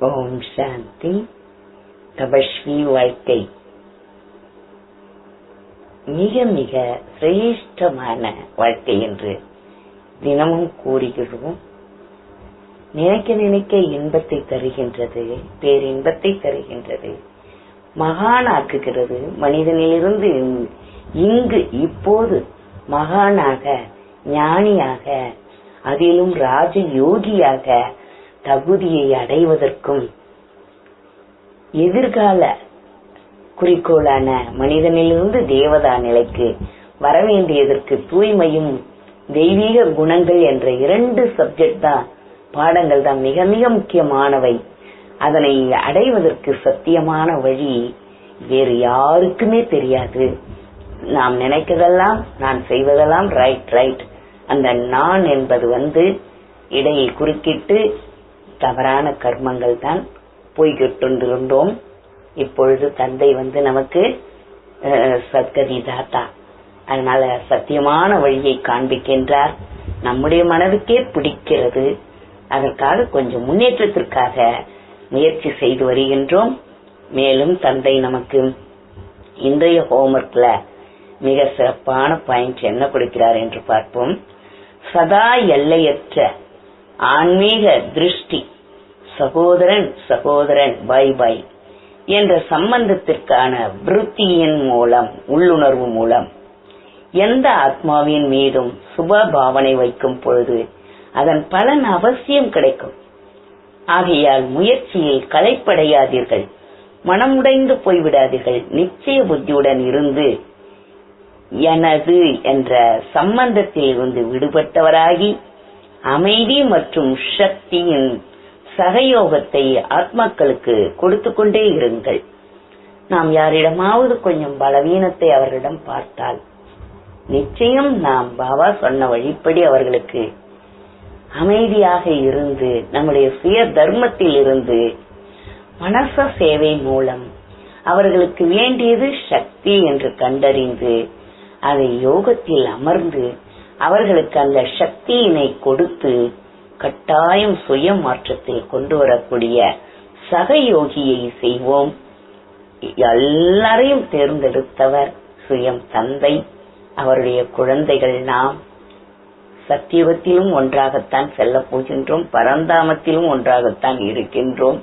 ஓம் சாந்தி. தபஸ்வி வாழ்க்கை. மிக மிக சிரேஷ்டமான வாழ்க்கை என்று தினமும் கூறுகிறோம். நினைக்க நினைக்க இன்பத்தை தருகின்றது பேரின்பத்தை தருகின்றது. மகானாக்குகிறது மனிதனிலிருந்து இங்கு இப்போது மகானாக ஞானியாக அதிலும் ராஜ யோகியாக தகுதியை அடைவதற்கும் எதிர்கால குறிக்கோளான மனிதனிலிருந்து தேவதா நிலைக்கு வரவேண்டியதற்கு தூய்மையும் தெய்வீக குணங்கள் என்ற இரண்டு சப்ஜெக்ட் தான் பாடங்கள் தான் மிக மிக முக்கியமானவை. அதனை அடைவதற்கு சத்தியமான வழி வேறு யாருக்குமே தெரியாது. நாம் நினைக்கிறதெல்லாம் நான் செய்வதெல்லாம் ரைட் ரைட் அந்த நான் என்பது வந்து இடையை குறுக்கிட்டு தவறான கர்மங்கள் தான் போய்கிட்டிருந்தோம் இப்பொழுது தந்தை வந்து நமக்கு சத்கதி தாத்தா அதனால சத்தியமான வழியை காண்பிக்கின்றார். நம்முடைய மனதுக்கே பிடிக்கிறது. அதற்காக கொஞ்சம் முன்னேற்றத்திற்காக முயற்சி செய்து வருகின்றோம். மேலும் தந்தை நமக்கு இன்றைய ஹோம்ஒர்க்ல மிக சிறப்பான பாயிண்ட் என்ன கொடுக்கிறார் என்று பார்ப்போம். சதா எல்லையற்ற ஆன்மீக திருஷ்டி சகோதரன் சகோதரன் பை பை என்ற சம்பந்தத்திற்கான விருத்தியின் மூலம் உள்ளுணர்வு மூலம் எந்த ஆத்மாவின் மீதும் சுப பாவனை வைக்கும் பொழுது அதன் பலன் அவசியம் கிடைக்கும். ஆகையால் முயற்சியில் களைப்படையாதீர்கள். மனமுடைந்து போய்விடாதீர்கள். நிச்சய புத்தியுடன் இருந்து எனது என்ற சம்பந்தத்தில் இருந்து விடுபட்டவராகி அமைதி மற்றும் சக்தியின் சகயோகத்தை ஆத்மாக்களுக்கு கொடுத்து கொண்டே இருங்கள். நாம் யாரிடமாவது கொஞ்சம் பலவீனத்தை அவர்களிடம் பார்த்தால் நிச்சயம் நாம் பாபா சொன்ன வழிப்படி அவர்களுக்கு அமைதியாக இருந்து நம்முடைய சுய தர்மத்தில் இருந்து மனச சேவை மூலம் அவர்களுக்கு வேண்டியது சக்தி என்று கண்டறிந்து அதை யோகத்தில் அமர்ந்து அவர்களுக்கு அந்த சக்தியினை கொடுத்து கட்டாயம் சுய மாற்றத்தில் கொண்டு வரக்கூடிய சகயோகியை செய்வோம். எல்லாரையும் தேர்ந்தெடுத்தவர் சுயம் தந்தை. அவருடைய குழந்தைகள் நாம். சத்தியுகத்திலும் ஒன்றாகத்தான் செல்ல போகின்றோம். பரந்தாமத்திலும் ஒன்றாகத்தான் இருக்கின்றோம்.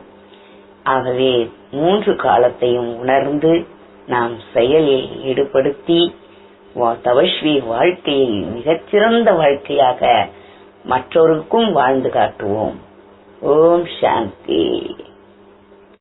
ஆகவே மூன்று காலத்தையும் உணர்ந்து நாம் செயலில் ஈடுபடுத்தி தவஸ்வி வாழ்க்கையை மிகச்சிறந்த வாழ்க்கையாக மற்றொருக்கும் வாழ்ந்து காட்டுவோம். ஓம் சாந்தி.